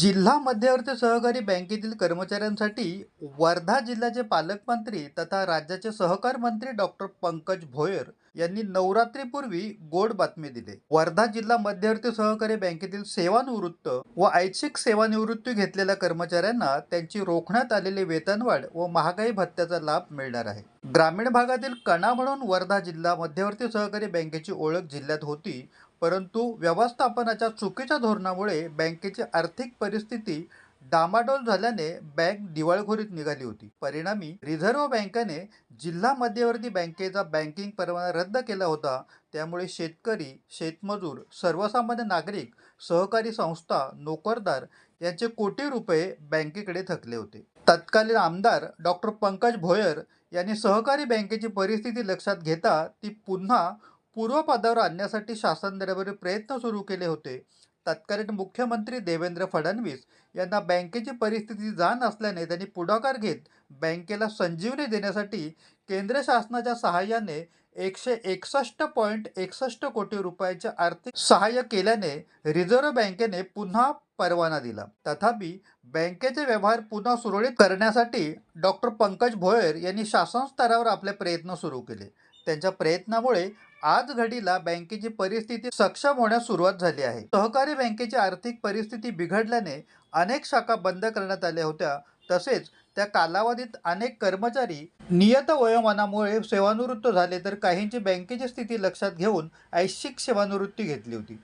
जिल्हा मध्यवर्ती सहकारी बँकेतील कर्मचाऱ्यांसाठी वर्धा जिल्ह्याचे पालकमंत्री तथा राज्याचे सहकार मंत्री डॉक्टर पंकज भोयर यांनी नवरात्रीपूर्वी गोड बातमी दिली. वर्धा जिल्हा मध्यवर्ती सहकारी बँकेतील सेवानिवृत्त व ऐच्छिक सेवानिवृत्ती घेतलेल्या कर्मचाऱ्यांना त्यांची रोखण्यात आलेली वेतनवाढ व महागाई भत्त्याचा लाभ मिळणार आहे. ग्रामीण भागातील कणा म्हणून वर्धा जिल्हा मध्यवर्ती सहकारी बँकेची ओळख जिल्ह्यात होती. परंतु व्यवस्थापनाच्या चुकीच्या धोरणामुळे बँकेची आर्थिक परिस्थिती डामाडोल झाल्याने बँक दिवाळखोरीत निघाली होती. परिणामी रिझर्व्ह बँकेने जिल्हा मध्यवर्ती बँकेचा बँकिंग परवाना रद्द केला होता. त्यामुळे शेतकरी शेतमजूर सर्वसामान्य नागरिक सहकारी संस्था नोकरदार यांचे कोटी रुपये बँकेकडे थकले होते. तत्कालीन आमदार डॉक्टर पंकज भोयर यांनी सहकारी बँकेची परिस्थिती लक्षात घेता ती पुन्हा पूर्वपदावर आणण्यासाठी शासन दरबारी प्रयत्न सुरू केले होते. तत्कालीन मुख्यमंत्री देवेंद्र फडणवीस यांना बँकेची परिस्थिती जाण असल्याने त्यांनी पुढाकार घेत बँकेला संजीवनी देण्यासाठी केंद्र शासनाच्या सहाय्याने एकशे एकसष्ट पॉईंट एकसष्ट कोटी रुपयाचे आर्थिक सहाय्य केल्याने रिझर्व्ह बँकेने पुन्हा परवाना दिला. तथापि बँकेचे व्यवहार पुन्हा सुरळीत करण्यासाठी डॉक्टर पंकज भोयर यांनी शासन स्तरावर आपले प्रयत्न सुरू केले. त्यांच्या प्रयत्नामुळे आज घडीला बँकेची परिस्थिती सक्षम होण्यास सुरुवात झाली आहे. सहकारी बँकेची आर्थिक परिस्थिती बिघडल्याने अनेक शाखा बंद करण्यात आल्या होत्या. तसेच त्या कालावधीत अनेक कर्मचारी नियत वयोमानामुळे सेवानिवृत्त झाले तर काहींची बँकेची स्थिती लक्षात घेऊन ऐच्छिक सेवानिवृत्ती घेतली होती.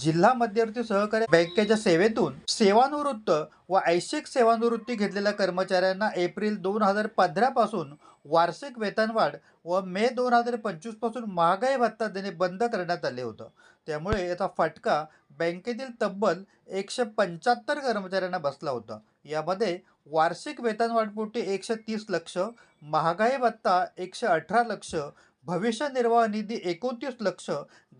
जिल्हा मध्यवर्ती सहकारी बँकेच्या सेवेतून सेवानिवृत्त व ऐच्छिक सेवानिवृत्ती घेतलेल्या कर्मचाऱ्यांना एप्रिल दोन हजार पंधरापासून वार्षिक वेतनवाढ व मे दोन हजार पंचवीसपासून महागाई भत्ता देणे बंद करण्यात आले होतं. त्यामुळे याचा फटका बँकेतील तब्बल एकशे पंच्याहत्तर कर्मचाऱ्यांना बसला होता. यामध्ये वार्षिक वेतनवाढपोटी एकशे तीस लक्ष महागाई भत्ता एकशे अठरा लक्ष भविष्य निर्वाह निधी एकोणतीस लक्ष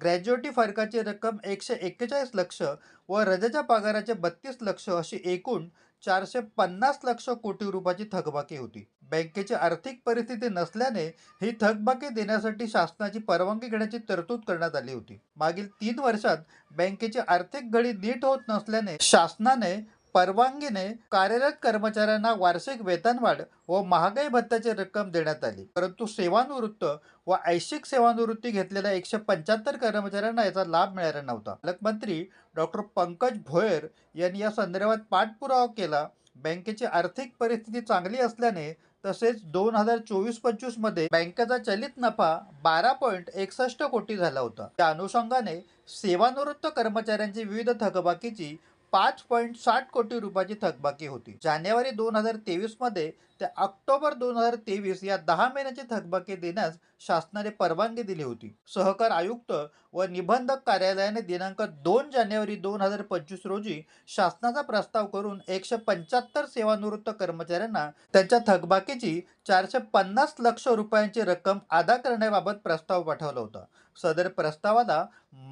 ग्रॅज्युएटी फरकाची रक्कम एकशे एक्केचाळीस लक्ष व रजेच्या पगाराचे बत्तीस लक्ष अशी एकूण चारशे पन्नास लक्ष कोटी रुपयाची थकबाकी होती. बँकेची आर्थिक परिस्थिती नसल्याने ही थकबाकी देण्यासाठी शासनाची परवानगी घेण्याची तरतूद करण्यात आली होती. मागील तीन वर्षात बँकेची आर्थिक घडी नीट होत नसल्याने शासनाने परवानगीने कार्यरत कर्मचाऱ्यांना वार्षिक वेतनवाढ व महागाई भत्त्याची रक्कम देण्यात आली. परंतु सेवानिवृत्त व ऐच्छिक सेवानिवृत्ती घेतलेल्या एकशे पंच्याहत्तर कर्मचाऱ्यांना याचा लाभ मिळाला नव्हता. पालकमंत्री डॉक्टर पंकज भोयर यांनी या संदर्भात पाठपुरावा केला. बँकेची आर्थिक परिस्थिती चांगली असल्याने तसेच दोन हजार चोवीस पंचवीसमध्ये बँकेचा चलित नफा बारा पॉईंट एकसष्ट कोटी झाला होता. त्या अनुषंगाने सेवानिवृत्त कर्मचाऱ्यांची विविध थकबाकीची पाच पॉईंट साठ कोटी रुपयाची थकबाकी होती. जानेवारी दोन हजार तेवीसमध्ये ते ऑक्टोबर दोन हजार तेवीस या दहा महिन्याची थकबाकी देण्यास शासनाने परवानगी दिली होती. सहकार आयुक्त व निबंधक कार्यालयाने दिनांक दोन जानेवारी दोन हजार पंचवीस रोजी शासनाचा प्रस्ताव करून एकशे पंच्याहत्तर सेवानिवृत्त कर्मचाऱ्यांना त्यांच्या थकबाकीची चारशे पन्नास लक्ष रुपयांची रक्कम अदा करण्याबाबत प्रस्ताव पाठवला होता. सदर प्रस्तावाला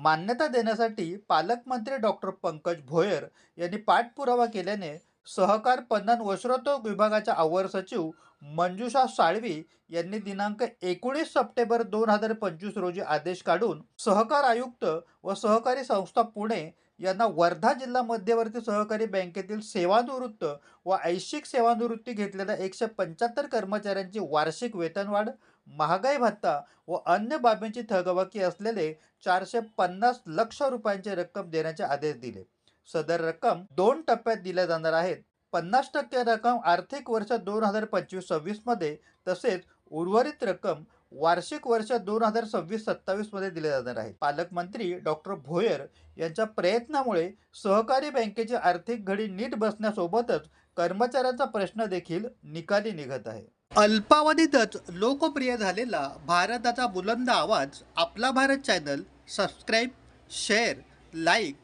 मान्यता देण्यासाठी पालकमंत्री डॉक्टर पंकज भोयर यांनी पाठपुरावा केल्याने सहकार पणन वस्त्रोद्योग विभागाच्या अवर सचिव मंजुषा साळवी यांनी दिनांक एकोणीस सप्टेंबर दोन हजार पंचवीस रोजी आदेश काढून सहकार आयुक्त व सहकारी संस्था पुणे यांना वर्धा जिल्हा मध्यवर्ती सहकारी बँकेतील सेवानिवृत्त व ऐच्छिक सेवानिवृत्ती घेतलेल्या एकशे पंच्याहत्तर कर्मचाऱ्यांची वार्षिक वेतनवाढ महागाई भत्ता व अन्य बाबींची थकबाकी असलेले चारशे पन्नास लक्ष रुपयांची रक्कम देण्याचे आदेश दिले. सदर रक्कम दोन टप्प्यात दिल्या जाणार आहेत. पन्नास टक्के रक्कम आर्थिक वर्ष दोन हजार पंचवीस सव्वीसमध्ये तसेच उर्वरित रक्कम वार्षिक वर्ष दोन हजार सव्वीस सत्तावीसमध्ये दिले जाणार आहे पालकमंत्री डॉक्टर भोयर यांच्या प्रयत्नामुळे सहकारी बँकेची आर्थिक घडी नीट बसण्यासोबतच कर्मचाऱ्यांचा प्रश्न देखील निकाली निघत आहे. अल्पावधीतच लोकप्रिय झालेला भारताचा बुलंद आवाज आपला Bharat channel subscribe share like